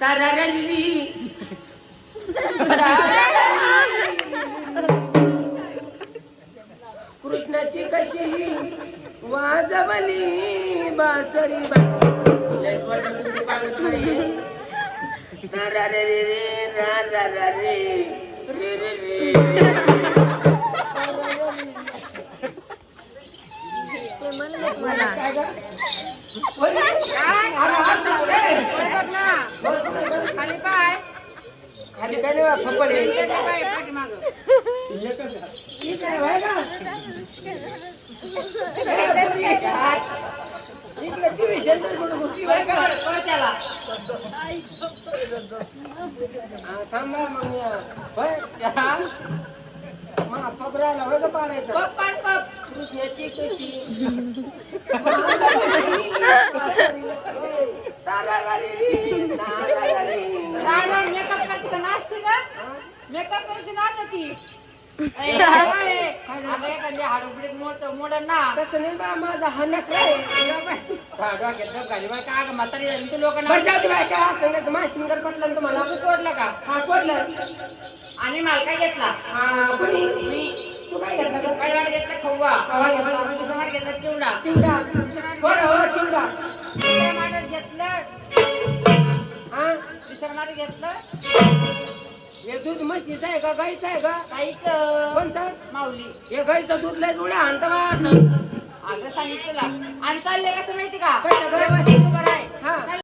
तारारली कृष्णाची कशी वाजवली बासरी रे रे रा रा रा मला. खाली काय नाही बा, इकडे त्याला. थांबा मग फबराला होय का पाडायचं? पप पाड पप. कृष्णाची कशी तारारारी. राडा मेकअप करते का नाचते का मेकअप करते नाचती. ए, काय? अगं एखादी हाडं बिडं मोडतं, मोडन. ना तसं नाही बा माझा हा नखरा आहे. हा, का बरं जाऊ दे बाई, काय असं नाही, माझ्या शिंगर पटलं ना तुम्हाला. का? हा कोरलं. आणि माल काय घेतला? हा कोणी? मी. तू काय घेतलं? काय वाट घेतला खव्वा. खवा घेतला. दुसरा वाट घेतला चिवडा. चिवडा. बरं हो चिवडा. तिसऱ्या वाट्यात घेतलं वाट्यात घेतलं? हे दूध म्हशीचं आहे का गाईचं आहे का? काहीच कोणतं? माऊली. हे गाईचं दूध लय जुड्या आणता बा असं. अगं सांगितलं आणि चाललंय कसं माहिती का? कसं गं?